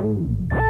Mm-hmm.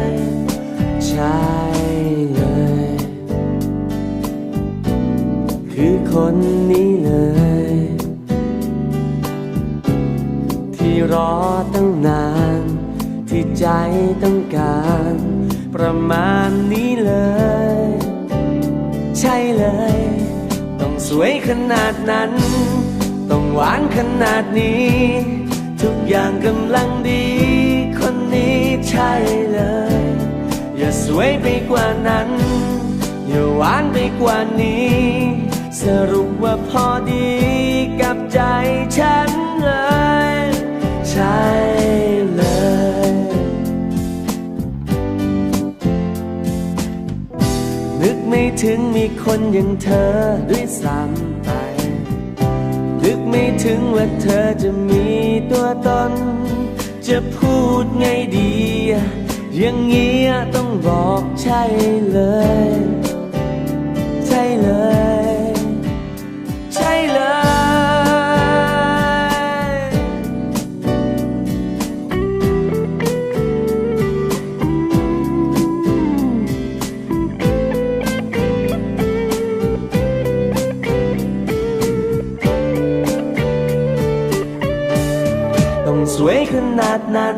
ช่เลย คือคนนี้เลย ที่รอตั้งนาน ที่ใจต้องการ ประมาณนี้เลย ใช่เลย ต้องสวยขนาดนั้น ต้องหวานขนาดนี้ ทุกอย่างกำลังดี คนนี้ใช่เลย อย่าสวยไปกว่านั้น อย่าหวานไปกว่านี้ สรุปว่าพอดีกับใจฉันเลย ใช่เลยนึกไม่ถึงมีคนอย่างเธอด้วยซ้ำไปนึกไม่ถึงว่าเธอจะมีตัวตน จะพูดไงดี อย่างเงี้ยต้องบอกใช่เลย ใช่เลย ใช่เลย ต้องสวยขนาดนั้น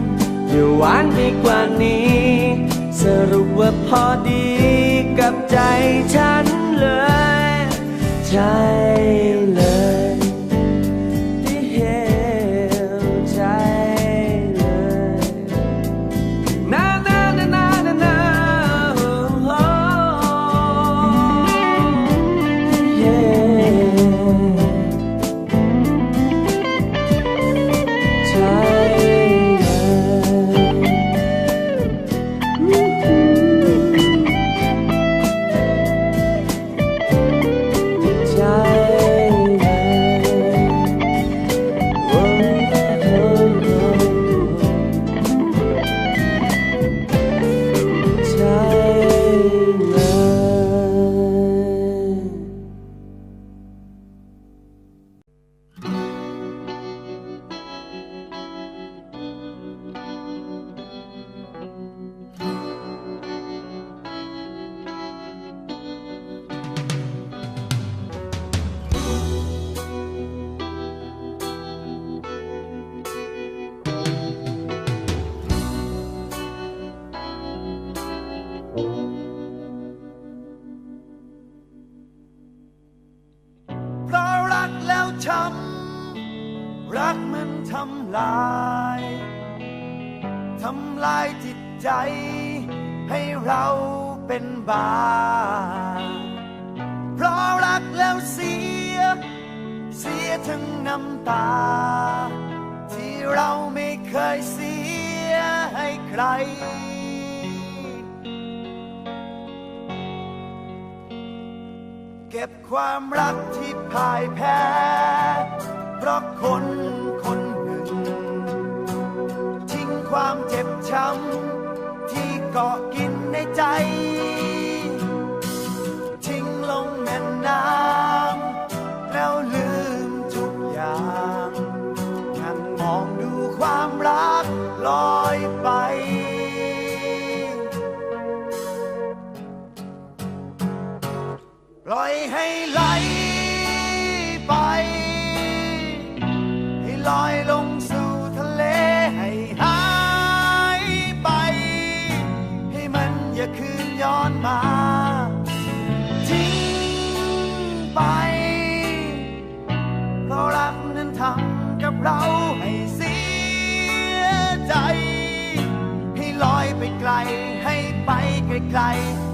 อย่าหวานไปกว่านี้ สรุปว่าพอดีกับใจฉันเลย ใช่ ช้ำรักมันทำลายทำลายจิตใจ ให้เราเป็นบาเพราะรักแล้วเสีย เสียทั้งน้ำตา ที่เราไม่เคยเสียให้ใคร ความรักที่พ่ายแพ้ เพราะคนคนหนึ่ง ทิ้งความเจ็บช้ำที่เกาะกินในใจ ล่อยให้ไหลไป ให้ลอยลงสู่ทะเลให้หายไป ให้มันอย่าคืนย้อนมา ทิ้งไป เพราะรักนั้นทำกับเราให้เสียใจ ให้ลอยไปไกลให้ไปไกลๆ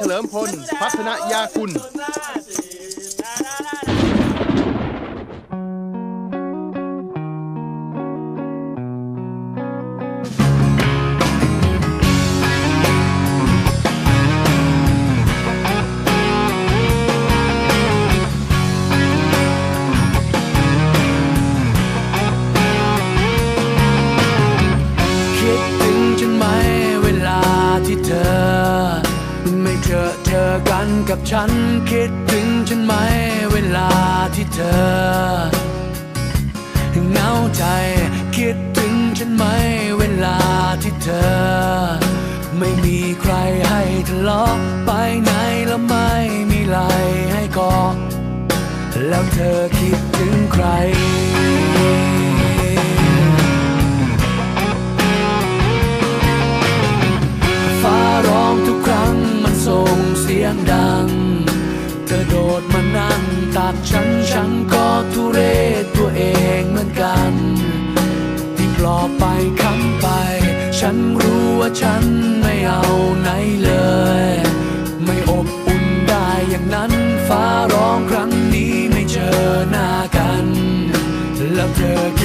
เฉลิมพล พัฒนายาคุณ เธอ ไม่มีใครให้ทะเลาะไปไหนแล้วไม่มีไหลให้กอดแล้วเธอคิดถึงใครฟ้าร้องทุกครั้งมันส่งเสียงดัง เธอโดดมานั่งตักฉันฉันก็ทุเรศตัวเองเหมือนกัน ที่ปลอบไปคำไป ฉันรู้ว่าฉันไม่เอาไหนเลย ไม่อบอุ่นได้อย่างนั้นฟ้าร้องครั้งนี้ไม่เจอหน้ากัน แล้วเธอ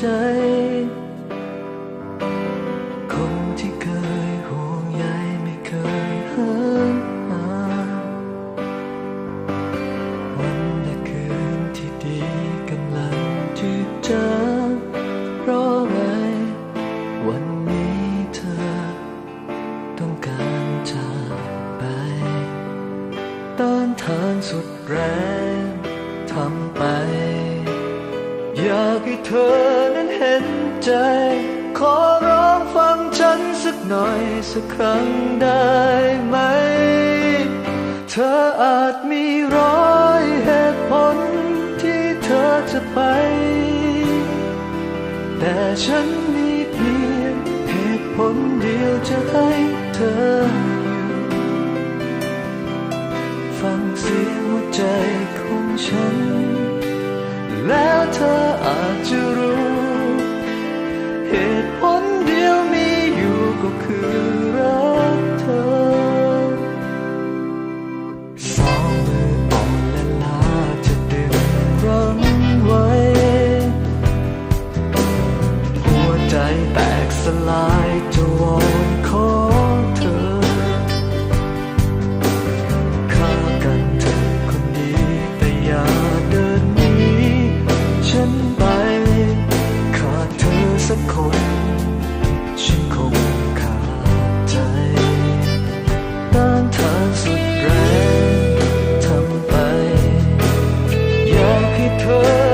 ใจ คนที่เคยห่วงใยไม่เคยห่างหาวันและคืนที่ดีกำลังจืดจางเพราะไงวันนี้เธอ ต้องการจากไปต้านทานสุดแรงทำไป อยากให้เธอนั้นเห็นใจ ขอร้องฟังฉันสักหน่อยสักครั้งได้ไหม เธออาจมีร้อยเหตุผลที่เธอจะไป แต่ฉันมีเพียงเหตุผลเดียวจะให้เธออยู่ฟังเสียงหัวใจของฉัน letter I drew. It forever.